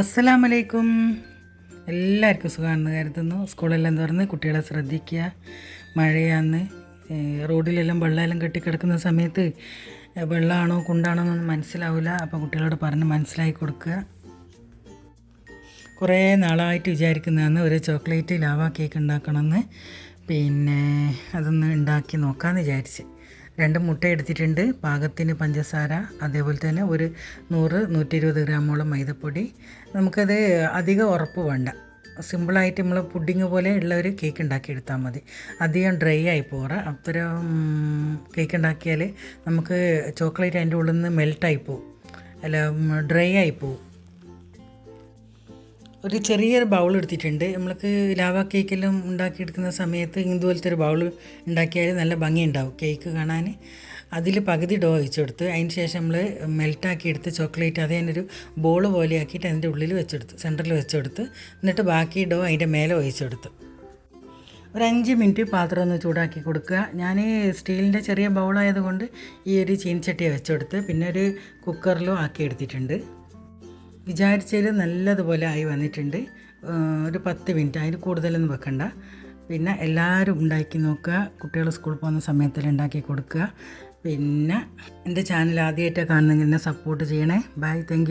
അസ്സലാമു അലൈക്കും എല്ലാവർക്കും സുഖമാണെന്ന് കരുതുന്നു. സ്കൂളെല്ലാം തുറന്ന് കുട്ടികളെ ശ്രദ്ധിക്കുക. മഴയാന്ന് റോഡിലെല്ലാം വെള്ളമെല്ലാം കെട്ടിക്കിടക്കുന്ന സമയത്ത് വെള്ളമാണോ കുണ്ടാണോ എന്നൊന്നും മനസ്സിലാവില്ല അപ്പോൾ കുട്ടികളോട് പറഞ്ഞ് മനസ്സിലാക്കി കൊടുക്കുക. കുറേ നാളായിട്ട് വിചാരിക്കുന്നതാണ് ഒരു ചോക്ലേറ്റ് ലാവ കേക്ക് ഉണ്ടാക്കണമെന്ന്. പിന്നെ അതൊന്ന് ഉണ്ടാക്കി നോക്കാമെന്ന് വിചാരിച്ച്. രണ്ട് മുട്ട എടുത്തിട്ടുണ്ട്. പാകത്തിന് പഞ്ചസാര അതേപോലെ തന്നെ ഒരു നൂറ് നൂറ്റി ഇരുപത് ഗ്രാമോളം മൈദപ്പൊടി. നമുക്കത് അധികം ഉറപ്പ് വേണ്ട. സിമ്പിളായിട്ട് നമ്മൾ പുഡിങ് പോലെ ഉള്ള ഒരു കേക്ക് ഉണ്ടാക്കി എടുത്താൽ മതി. അധികം ഡ്രൈ ആയി പോറ അത്തരം കേക്ക് ഉണ്ടാക്കിയാൽ നമുക്ക് ചോക്ലേറ്റ് അതിന്റെ ഉള്ളിൽ നിന്ന് മെൽട്ടായി പോവും. അല്ല ഡ്രൈ ആയി പോവും. ഒരു ചെറിയൊരു ബൗൾ എടുത്തിട്ടുണ്ട്. നമ്മൾക്ക് ലാവ കേക്കെല്ലാം ഉണ്ടാക്കിയെടുക്കുന്ന സമയത്ത് ഇതുപോലത്തെ ഒരു ബൗൾ ഉണ്ടാക്കിയാൽ നല്ല ഭംഗിയുണ്ടാവും കേക്ക് കാണാൻ. അതിൽ പകുതി ഡോ ഒഴിച്ചെടുത്ത് അതിന് ശേഷം നമ്മൾ മെൽറ്റാക്കി എടുത്ത് ചോക്ലേറ്റ് അത് അതിനൊരു ബോൾ പോലെ ആക്കിയിട്ട് അതിന്റെ ഉള്ളിൽ വെച്ചെടുത്ത് സെന്ററിൽ വെച്ചെടുത്ത് എന്നിട്ട് ബാക്കി ഡോ അതിന്റെ മേലെ ഒഴിച്ചെടുത്ത് ഒരു അഞ്ച് മിനിറ്റ് പാത്രം ഒന്ന് ചൂടാക്കി കൊടുക്കുക. ഞാൻ സ്റ്റീലിന്റെ ചെറിയ ബൗളായതുകൊണ്ട് ഈ ഒരു ചീനച്ചട്ടിയെ വെച്ചെടുത്ത് പിന്നെ ഒരു കുക്കറിലും ആക്കി എടുത്തിട്ടുണ്ട്. വിചാരിച്ചതിൽ നല്ലതുപോലെ ആയി വന്നിട്ടുണ്ട്. ഒരു പത്ത് മിനിറ്റ്. അതിന് കൂടുതലൊന്നും വെക്കണ്ട. പിന്നെ എല്ലാവരും ഉണ്ടാക്കി നോക്കുക. കുട്ടികൾ സ്കൂളിൽ പോകുന്ന സമയത്തിൽ ഉണ്ടാക്കി കൊടുക്കുക. പിന്നെ എന്റെ ചാനൽ ആദ്യമായിട്ടാണ് കാണുന്നെങ്കിൽ എന്നെ സപ്പോർട്ട് ചെയ്യണേ. Bye thank